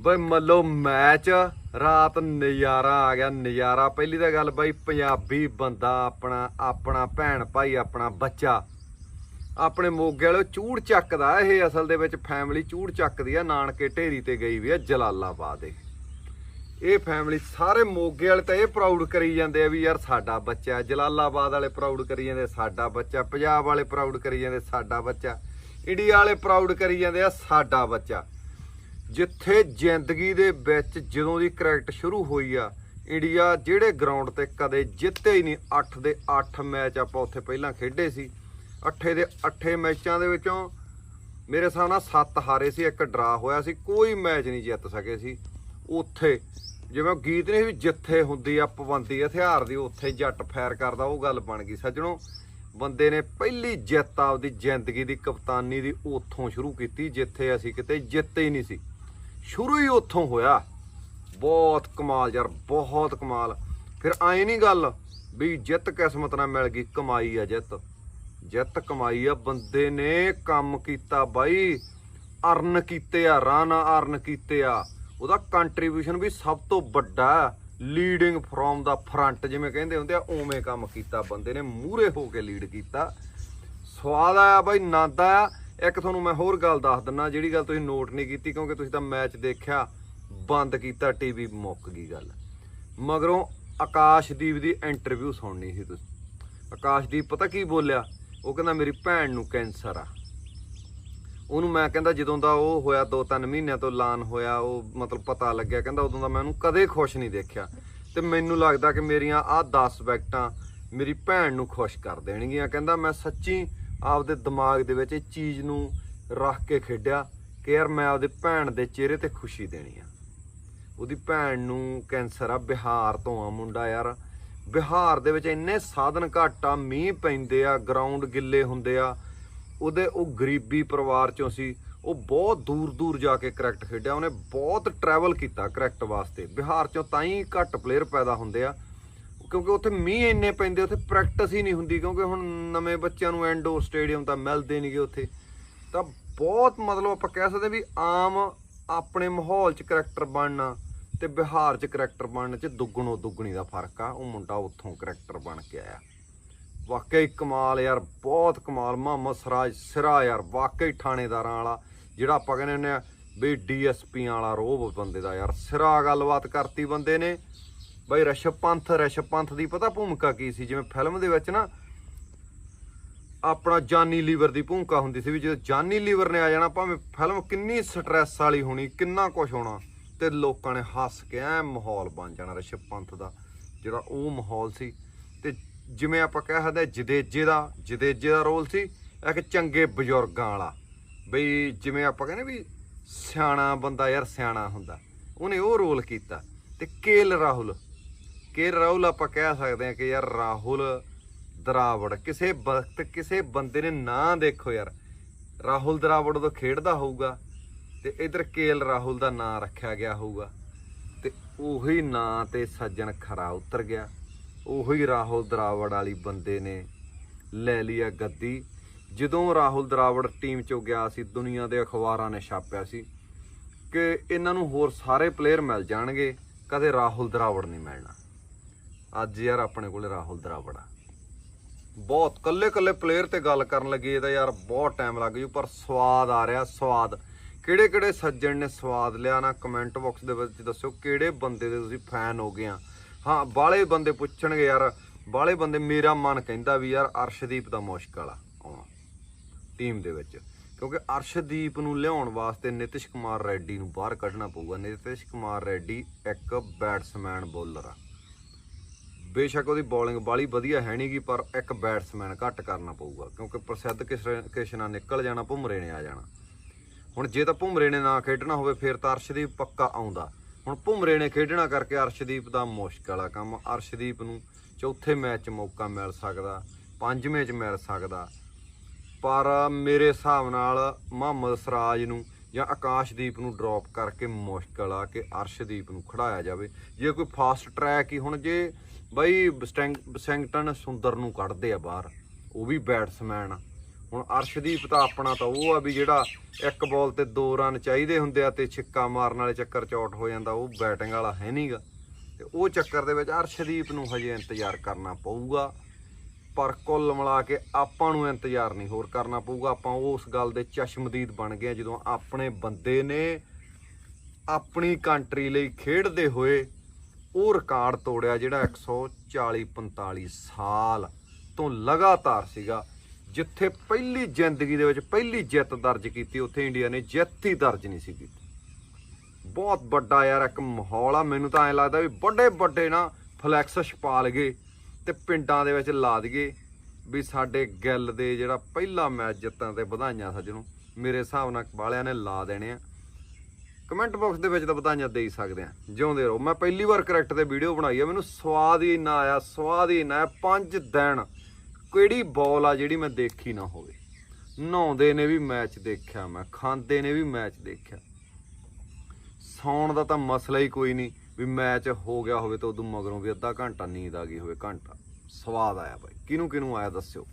ਬਈ ਮੱਲੋ ਮੈਚ, ਰਾਤ ਨਜ਼ਾਰਾ ਆ ਗਿਆ, ਨਜ਼ਾਰਾ। ਪਹਿਲੀ ਤਾਂ ਗੱਲ ਬਾਈ, ਪੰਜਾਬੀ ਬੰਦਾ ਆਪਣਾ ਆਪਣਾ ਭੈਣ ਭਾਈ, ਆਪਣਾ ਬੱਚਾ। ਆਪਣੇ ਮੋਗੇ ਵਾਲੇ ਚੂੜ ਚੱਕਦਾ, ਇਹ ਅਸਲ ਦੇ ਵਿੱਚ ਫੈਮਿਲੀ ਚੂੜ ਚੱਕਦੀ ਆ। ਨਾਨਕੇ ਢੇਰੀ ਤੇ ਗਈ ਵੀ ਆ ਜਲਾਲਾਬਾਦ ਇਹ। ਇਹ ਫੈਮਿਲੀ ਸਾਰੇ ਮੋਗੇ ਵਾਲੇ ਤਾਂ ਇਹ ਪ੍ਰਾਊਡ ਕਰੀ ਜਾਂਦੇ ਆ ਵੀ ਯਾਰ ਸਾਡਾ ਬੱਚਾ ਜਲਾਲਾਬਾਦ ਵਾਲੇ ਪ੍ਰਾਊਡ ਕਰੀ ਜਾਂਦੇ ਸਾਡਾ ਬੱਚਾ ਪੰਜਾਬ ਵਾਲੇ ਪ੍ਰਾਊਡ ਕਰੀ ਜਾਂਦੇ ਸਾਡਾ ਬੱਚਾ ਇੰਡੀਆ ਵਾਲੇ ਪ੍ਰਾਊਡ ਕਰੀ ਜਾਂਦੇ ਆ, ਸਾਡਾ ਬੱਚਾ ਜਿੱਥੇ ਜ਼ਿੰਦਗੀ ਦੇ ਵਿੱਚ ਜਦੋਂ ਦੀ ਕ੍ਰਿਕਟ ਸ਼ੁਰੂ ਹੋਈ ਆ, ਇੰਡੀਆ ਜਿਹੜੇ ਗਰਾਊਂਡ ਤੇ ਕਦੇ ਜਿੱਤੇ ਹੀ ਨਹੀਂ। 8 ਦੇ 8 ਮੈਚ ਆਪਾਂ ਉੱਥੇ ਪਹਿਲਾਂ ਖੇਡੇ ਸੀ। 8 ਦੇ 8 ਮੈਚਾਂ ਦੇ ਵਿੱਚੋਂ ਮੇਰੇ ਹਿਸਾਬ ਨਾਲ 7 ਹਾਰੇ ਸੀ, ਇੱਕ ਡਰਾ ਹੋਇਆ ਸੀ। ਕੋਈ ਮੈਚ ਨਹੀਂ ਜਿੱਤ ਸਕੇ ਸੀ। ਉੱਥੇ ਜਿਵੇਂ ਉਹ ਗੀਤ ਨੇ ਵੀ ਜਿੱਥੇ ਹੁੰਦੀ ਆ, ਪਾਬੰਦੀ ਹਥਿਆਰ ਦੀ, ਉੱਥੇ ਜੱਟ ਫੈਰ ਕਰਦਾ, ਉਹ ਗੱਲ ਬਣ ਗਈ। ਸੱਜਣੋ, ਬੰਦੇ ਨੇ ਪਹਿਲੀ ਜਿੱਤ ਆਪਦੀ ਜ਼ਿੰਦਗੀ ਦੀ ਕਪਤਾਨੀ ਦੀ ਉੱਥੋਂ ਸ਼ੁਰੂ ਕੀਤੀ, ਜਿੱਥੇ ਅਸੀਂ ਕਿਤੇ ਜਿੱਤੇ ਹੀ ਨਹੀਂ ਸੀ। ਸ਼ੁਰੂ ਹੀ ਉੱਥੋਂ ਹੋਇਆ। ਬਹੁਤ ਕਮਾਲ ਯਾਰ, ਬਹੁਤ ਕਮਾਲ। ਫਿਰ ਐ ਨਹੀਂ ਗੱਲ ਵੀ ਜਿੱਤ ਕਿਸਮਤ ਨਾਲ ਮਿਲ ਗਈ, ਕਮਾਈ ਆ ਜਿੱਤ। ਜਿੱਤ ਕਮਾਈ ਆ, ਬੰਦੇ ਨੇ ਕੰਮ ਕੀਤਾ ਬਾਈ ਅਰਨ ਕੀਤੇ ਆ ਰਨ ਅਰਨ ਕੀਤੇ ਆ। ਉਹਦਾ ਕੰਟਰੀਬਿਊਸ਼ਨ ਵੀ ਸਭ ਤੋਂ ਵੱਡਾ ਲੀਡਿੰਗ ਫਰੋਮ ਦਾ ਫਰੰਟ ਜਿਵੇਂ ਕਹਿੰਦੇ ਹੁੰਦੇ ਆ, ਉਵੇਂ ਕੰਮ ਕੀਤਾ। ਬੰਦੇ ਨੇ ਮੂਹਰੇ ਹੋ ਕੇ ਲੀਡ ਕੀਤਾ। ਸਵਾਦ ਆਇਆ ਬਾਈ, ਨੰਦ ਆਇਆ। ਇੱਕ ਤੁਹਾਨੂੰ ਮੈਂ ਹੋਰ ਗੱਲ ਦੱਸ ਦਿੰਨਾ, ਜਿਹੜੀ ਗੱਲ ਤੁਸੀਂ ਨੋਟ ਨਹੀਂ ਕੀਤੀ, ਕਿਉਂਕਿ ਤੁਸੀਂ ਤਾਂ ਮੈਚ ਦੇਖਿਆ, ਬੰਦ ਕੀਤਾ ਟੀਵੀ ਮੁੱਕ ਗਈ ਗੱਲ। ਮਗਰੋਂ ਆਕਾਸ਼ਦੀਪ ਦੀ ਇੰਟਰਵਿਊ ਸੁਣਨੀ ਸੀ ਤੁਸੀਂ। ਆਕਾਸ਼ਦੀਪ ਪਤਾ ਕੀ ਬੋਲਿਆ? ਉਹ ਕਹਿੰਦਾ, ਮੇਰੀ ਭੈਣ ਨੂੰ ਕੈਂਸਰ ਆ। ਉਹਨੂੰ ਮੈਂ ਕਹਿੰਦਾ, ਜਦੋਂ ਦਾ ਉਹ ਹੋਇਆ 2-3 ਮਹੀਨਿਆਂ ਤੋਂ ਲਾਨ ਹੋਇਆ, ਉਹ ਮਤਲਬ ਪਤਾ ਲੱਗਿਆ। ਕਹਿੰਦਾ, ਉਦੋਂ ਦਾ ਮੈਂ ਉਹਨੂੰ ਕਦੇ ਖੁਸ਼ ਨਹੀਂ ਦੇਖਿਆ। ਤੇ ਮੈਨੂੰ ਲੱਗਦਾ ਕਿ ਮੇਰੀਆਂ ਆਹ 10 ਵੈਕਟਾਂ ਮੇਰੀ ਭੈਣ ਨੂੰ ਖੁਸ਼ ਕਰ ਦੇਣਗੀਆਂ। ਕਹਿੰਦਾ, ਮੈਂ ਸੱਚੀ ਆਪਦੇ ਦਿਮਾਗ ਦੇ ਵਿੱਚ ਇਹ ਚੀਜ਼ ਨੂੰ ਰੱਖ ਕੇ ਖੇਡਿਆ ਕਿ ਯਾਰ ਮੈਂ ਆਪਦੇ ਭੈਣ ਦੇ ਚਿਹਰੇ ਤੇ ਖੁਸ਼ੀ ਦੇਣੀ ਆ। ਉਹਦੀ ਭੈਣ ਨੂੰ ਕੈਂਸਰ ਆ, ਬਿਹਾਰ ਤੋਂ ਆ ਮੁੰਡਾ ਯਾਰ। ਬਿਹਾਰ ਦੇ ਵਿੱਚ ਇੰਨੇ ਸਾਧਨ ਘੱਟ ਆ, ਮੀਂਹ ਪੈਂਦੇ ਆ ਗਰਾਊਂਡ ਗਿੱਲੇ ਹੁੰਦੇ ਆ। ਉਹਦੇ ਉਹ ਗਰੀਬੀ ਪਰਿਵਾਰ ਚੋਂ ਸੀ ਉਹ ਬਹੁਤ ਦੂਰ ਦੂਰ ਜਾ ਕੇ ਕ੍ਰਿਕਟ ਖੇਡਿਆ। ਉਹਨੇ ਬਹੁਤ ਟਰੈਵਲ ਕੀਤਾ ਕ੍ਰਿਕਟ ਵਾਸਤੇ। ਬਿਹਾਰ ਚੋਂ ਤਾਂ ਹੀ ਘੱਟ ਪਲੇਅਰ ਪੈਦਾ ਹੁੰਦੇ ਆ। ਕਿਉਂਕਿ ਉੱਥੇ ਮੀਂਹ ਇੰਨੇ ਪੈਂਦੇ, ਉੱਥੇ ਪ੍ਰੈਕਟਿਸ ਹੀ ਨਹੀਂ ਹੁੰਦੀ, ਕਿਉਂਕਿ ਹੁਣ ਨਵੇਂ ਬੱਚਿਆਂ ਨੂੰ ਐਂਡੋਰ ਸਟੇਡੀਅਮ ਤਾਂ ਮਿਲਦੇ ਨਹੀਂਗੇ ਉੱਥੇ। ਤਾਂ ਬਹੁਤ ਮਤਲਬ ਆਪਾਂ ਕਹਿ ਸਕਦੇ ਵੀ ਆਮ ਆਪਣੇ ਮਾਹੌਲ 'ਚ ਕਰੈਕਟਰ ਬਣਨਾ ਤੇ ਬਿਹਾਰ 'ਚ ਕਰੈਕਟਰ ਬਣਨ 'ਚ ਦੁੱਗਣੋ ਦੁੱਗਣੀ ਦਾ ਫ਼ਰਕ ਆ। ਉਹ ਮੁੰਡਾ ਉੱਥੋਂ ਕਰੈਕਟਰ ਬਣ ਕੇ ਆਇਆ। ਵਾਕਈ ਕਮਾਲ ਯਾਰ, ਬਹੁਤ ਕਮਾਲ। ਮੁਹੰਮਦ ਸਰਾਜ ਸਿਰਾ ਯਾਰ ਵਾਕਈ ਥਾਣੇਦਾਰਾਂ ਵਾਲਾ, ਜਿਹੜਾ ਆਪਾਂ ਕਹਿੰਦੇ ਹੁੰਦੇ ਆ ਵੀ ਡੀਐਸਪੀਆਂ ਵਾਲਾ ਰੋਬ ਬੰਦੇ ਦਾ ਯਾਰ। ਸਿਰਾ ਗੱਲਬਾਤ ਕਰਤੀ ਬੰਦੇ ਨੇ। ਬਾਈ ਰਸ਼ਭ ਪੰਥ ਰਸ਼ਭ ਪੰਥ ਦੀ ਪਤਾ ਭੂਮਿਕਾ ਕੀ ਸੀ? ਜਿਵੇਂ ਫਿਲਮ ਦੇ ਵਿੱਚ ਨਾ ਆਪਣਾ ਜਾਨੀ ਲੀਵਰ ਦੀ ਭੂਮਿਕਾ ਹੁੰਦੀ ਸੀ ਵੀ ਜਦੋਂ ਜਾਨੀ ਲੀਵਰ ਨੇ ਆ ਜਾਣਾ, ਭਾਵੇਂ ਫਿਲਮ ਕਿੰਨੀ ਸਟ੍ਰੈਸ ਵਾਲੀ ਹੋਣੀ, ਕਿੰਨਾ ਕੁਝ ਹੋਣਾ, ਤੇ ਲੋਕਾਂ ਨੇ ਹੱਸ ਕੇ ਐ ਮਾਹੌਲ ਬਣ ਜਾਣਾ ਰਸ਼ਭ ਪੰਥ ਦਾ, ਜਿਹੜਾ ਉਹ ਮਾਹੌਲ ਸੀ। ਤੇ ਜਿਵੇਂ ਆਪਾਂ ਕਹਿ ਸਕਦੇ ਹਾਂ ਜਦੇਜੇ ਦਾ ਜਦੇਜੇ ਦਾ ਰੋਲ ਸੀ, ਇੱਕ ਚੰਗੇ ਬਜ਼ੁਰਗਾਂ ਵਾਲਾ। ਬਈ ਜਿਵੇਂ ਆਪਾਂ ਕਹਿੰਦੇ ਵੀ ਸਿਆਣਾ ਬੰਦਾ ਯਾਰ ਸਿਆਣਾ ਹੁੰਦਾ, ਉਹਨੇ ਉਹ ਰੋਲ ਕੀਤਾ। ਤੇ ਕੇਲ ਰਾਹੁਲ ਕੇਲ ਰਾਹੁਲ ਆਪਾਂ ਕਹਿ ਸਕਦੇ ਹਾਂ ਕਿ ਯਾਰ ਰਾਹੁਲ ਦਰਾਵੜ, ਕਿਸੇ ਵਕਤ ਕਿਸੇ ਬੰਦੇ ਨੇ ਨਾਂ ਦੇਖੋ ਯਾਰ, ਰਾਹੁਲ ਦਰਾਵੜ ਉਦੋਂ ਖੇਡਦਾ ਹੋਊਗਾ ਤੇ ਇਧਰ ਕੇਲ ਰਾਹੁਲ ਦਾ ਨਾਂ ਰੱਖਿਆ ਗਿਆ ਹੋਊਗਾ ਤੇ ਉਹੀ ਨਾਂ ਤੇ ਸੱਜਣ ਖਰਾ ਉਤਰ ਗਿਆ। ਉਹੀ ਰਾਹੁਲ ਦਰਾਵੜ ਵਾਲੀ ਬੰਦੇ ਨੇ ਲੈ ਲਿਆ ਗੱਦੀ। ਜਦੋਂ ਰਾਹੁਲ ਦਰਾਵੜ ਟੀਮ ਚੋਂ ਗਿਆ ਸੀ, ਦੁਨੀਆ ਦੇ ਅਖਬਾਰਾਂ ਨੇ ਛਾਪਿਆ ਸੀ ਕਿ ਇਹਨਾਂ ਨੂੰ ਹੋਰ ਸਾਰੇ ਪਲੇਅਰ ਮਿਲ ਜਾਣਗੇ, ਕਦੇ ਰਾਹੁਲ ਦਰਾਵੜ ਨਹੀਂ ਮਿਲਣਾ। ਅੱਜ ਯਾਰ ਆਪਣੇ ਕੋਲੇ ਰਾਹੁਲ ਦਰਾਵੜ। ਆ ਬਹੁਤ ਕੱਲੇ ਕੱਲੇ ਪਲੇਅਰ ਤੇ ਗੱਲ ਕਰਨ ਲੱਗੇ ਤਾਂ ਯਾਰ ਬਹੁਤ ਟਾਈਮ ਲੱਗ ਜੂ, ਪਰ ਸਵਾਦ ਆ ਰਿਹਾ, ਸਵਾਦ। ਕਿਹੜੇ ਕਿਹੜੇ ਸੱਜਣ ਨੇ ਸਵਾਦ ਲਿਆ ਨਾ ਕਮੈਂਟ ਬਾਕਸ ਦੇ ਵਿੱਚ ਦੱਸਿਓ, ਕਿਹੜੇ ਬੰਦੇ ਦੇ ਤੁਸੀਂ ਫੈਨ ਹੋ ਗਏ ਆ? ਹਾਂ ਬਾਲੇ ਬੰਦੇ ਪੁੱਛਣਗੇ ਯਾਰ ਬਾਲੇ ਬੰਦੇ ਮੇਰਾ ਮਨ ਕਹਿੰਦਾ ਵੀ ਯਾਰ ਅਰਸ਼ਦੀਪ ਦਾ ਮੁਸ਼ਕਲ ਆ ਆਉਣਾ ਟੀਮ ਦੇ ਵਿੱਚ। ਕਿਉਂਕਿ ਅਰਸ਼ਦੀਪ ਨੂੰ ਲਿਆਉਣ ਵਾਸਤੇ ਨਿਤਿਸ਼ ਕੁਮਾਰ ਰੈਡੀ ਨੂੰ ਬਾਹਰ ਕੱਢਣਾ ਪਊਗਾ। ਨਿਤਿਸ਼ ਕੁਮਾਰ ਰੈੱਡੀ ਇੱਕ ਬੈਟਸਮੈਨ ਬੋਲਰ ਆ। ਬੇਸ਼ੱਕ ਉਹਦੀ ਬੋਲਿੰਗ ਬਾਲੀ ਵਧੀਆ ਹੈ ਨਹੀਂਗੀ ਪਰ ਇੱਕ ਬੈਟਸਮੈਨ ਘੱਟ ਕਰਨਾ ਪਊਗਾ, ਕਿਉਂਕਿ ਪ੍ਰਸਿੱਧ ਕਿਸ- ਕਿਸ਼ਨਾ ਨਿਕਲ ਜਾਣਾ, ਭੁਮਰੇ ਨੇ ਆ ਜਾਣਾ। ਹੁਣ ਜੇ ਤਾਂ ਭੁਮਰੇ ਨੇ ਨਾ ਖੇਡਣਾ ਹੋਵੇ, ਫਿਰ ਤਾਂ ਅਰਸ਼ਦੀਪ ਪੱਕਾ ਆਉਂਦਾ। ਹੁਣ ਭੁਮਰੇ ਨੇ ਖੇਡਣਾ ਕਰਕੇ ਅਰਸ਼ਦੀਪ ਦਾ ਮੁਸ਼ਕਲ ਆ ਕੰਮ। ਅਰਸ਼ਦੀਪ ਨੂੰ ਚੌਥੇ ਮੈਚ 'ਚ ਮੌਕਾ ਮਿਲ ਸਕਦਾ, ਪੰਜਵੇਂ 'ਚ ਮਿਲ ਸਕਦਾ। ਪਰ ਮੇਰੇ ਹਿਸਾਬ ਨਾਲ ਮੁਹੰਮਦ ਸਰਾਜ ਨੂੰ ਜਾਂ ਆਕਾਸ਼ਦੀਪ ਨੂੰ ਡ੍ਰੌਪ ਕਰਕੇ ਮੁਸ਼ਕਲ ਆ ਕਿ ਅਰਸ਼ਦੀਪ ਨੂੰ ਖੜਾਇਆ ਜਾਵੇ। ਜੇ ਕੋਈ ਫਾਸਟ ਟਰੈਕ ਹੀ, ਹੁਣ ਜੇ ਬਈ ਸਟੈਂਗ- ਸੈਂਗਟਨ ਸੁੰਦਰ ਨੂੰ ਕੱਢਦੇ ਆ ਬਾਹਰ। ਉਹ ਵੀ ਬੈਟਸਮੈਨ ਆ। ਹੁਣ ਅਰਸ਼ਦੀਪ ਤਾਂ ਆਪਣਾ ਤਾਂ ਉਹ ਆ ਵੀ ਜਿਹੜਾ ਇੱਕ ਬਾਲ ਤੇ ਦੋ ਰਨ ਚਾਹੀਦੇ ਹੁੰਦੇ ਆ ਤੇ ਛਿੱਕਾ ਮਾਰਨ ਵਾਲੇ ਚੱਕਰ ਚ ਆਊਟ ਹੋ ਜਾਂਦਾ, ਉਹ ਬੈਟਿੰਗ ਵਾਲਾ ਹੈ ਨਹੀਂਗਾ ਤੇ ਉਹ ਚੱਕਰ ਦੇ ਵਿੱਚ ਅਰਸ਼ਦੀਪ ਨੂੰ ਹਜੇ ਇੰਤਜ਼ਾਰ ਕਰਨਾ ਪਊਗਾ। ਪਰ ਕੁੱਲ ਮਿਲਾ ਕੇ ਆਪਾਂ ਨੂੰ ਇੰਤਜ਼ਾਰ ਨਹੀਂ ਹੋਰ ਕਰਨਾ ਪਊਗਾ। ਆਪਾਂ ਉਸ ਗੱਲ ਦੇ ਚਸ਼ਮਦੀਦ ਬਣ ਗਏ ਜਦੋਂ ਆਪਣੇ ਬੰਦੇ ਨੇ ਆਪਣੀ ਕੰਟਰੀ ਲਈ ਖੇਡਦੇ ਹੋਏ ਉਹ ਰਿਕਾਰਡ ਤੋੜਿਆ ਜਿਹੜਾ 140 45 ਸਾਲ ਤੋਂ ਲਗਾਤਾਰ ਸੀਗਾ, ਜਿੱਥੇ ਪਹਿਲੀ ਜ਼ਿੰਦਗੀ ਦੇ ਵਿੱਚ ਪਹਿਲੀ ਜਿੱਤ ਦਰਜ ਕੀਤੀ, ਉੱਥੇ ਇੰਡੀਆ ਨੇ ਜਿੱਤ ਹੀ ਦਰਜ ਨਹੀਂ ਸੀ ਕੀਤੀ। ਬਹੁਤ ਵੱਡਾ ਯਾਰ ਇੱਕ ਮਾਹੌਲ ਆ, ਮੈਨੂੰ ਤਾਂ ਐਂ ਲੱਗਦਾ ਵੀ ਵੱਡੇ ਵੱਡੇ ਨਾ ਫਲੈਕਸ ਛਪਾਲ ਗਏ ਤੇ ਪਿੰਡਾਂ ਦੇ ਵਿੱਚ ਲਾ ਦਈਏ ਵੀ ਸਾਡੇ ਗਿੱਲ ਦੇ ਜਿਹੜਾ ਪਹਿਲਾ ਮੈਚ ਜਿੱਤਾਂ ਤੇ ਵਧਾਈਆਂ ਸੱਜਣੋ, ਮੇਰੇ ਹਿਸਾਬ ਨਾਲ ਵਾਲਿਆਂ ਨੇ ਲਾ ਦੇਣੇ ਆ। ਕਮੈਂਟ ਬਾਕਸ ਦੇ ਵਿੱਚ ਤਾਂ ਵਧਾਈਆਂ ਦੇ ਹੀ ਸਕਦੇ ਆ ਜਿਉਂਦੇ ਰਹੋ। ਮੈਂ ਪਹਿਲੀ ਵਾਰ ਕਰੈਕਟ ਤੇ ਵੀਡੀਓ ਬਣਾਈ ਆ, ਮੈਨੂੰ ਸਵਾਦ ਹੀ ਇੰਨਾ ਆਇਆ, ਸਵਾਦ ਹੀ ਇੰਨਾ ਆਇਆ। ਪੰਜ ਦਿਨ ਕਿਹੜੀ ਬਾਲ ਆ ਜਿਹੜੀ ਮੈਂ ਦੇਖੀ ਨਾ ਹੋਵੇ। ਨਹਾਉਂਦੇ ਨੇ ਵੀ ਮੈਚ ਦੇਖਿਆ ਮੈਂ, ਖਾਂਦੇ ਨੇ ਵੀ ਮੈਚ ਦੇਖਿਆ। ਸੌਣ ਦਾ ਤਾਂ ਮਸਲਾ ਹੀ ਕੋਈ ਨਹੀਂ ਵੀ ਮੈਚ ਹੋ ਗਿਆ ਹੋਵੇ ਤਾਂ ਉਦੋਂ ਮਗਰੋਂ ਵੀ ਅੱਧਾ ਘੰਟਾ ਨੀਂਦ ਆ ਗਈ ਹੋਵੇ, ਘੰਟਾ ਸਵਾਦ ਆਇਆ ਬਾਈ। ਕਿਹਨੂੰ ਕਿਹਨੂੰ ਆਇਆ ਦੱਸਿਓ।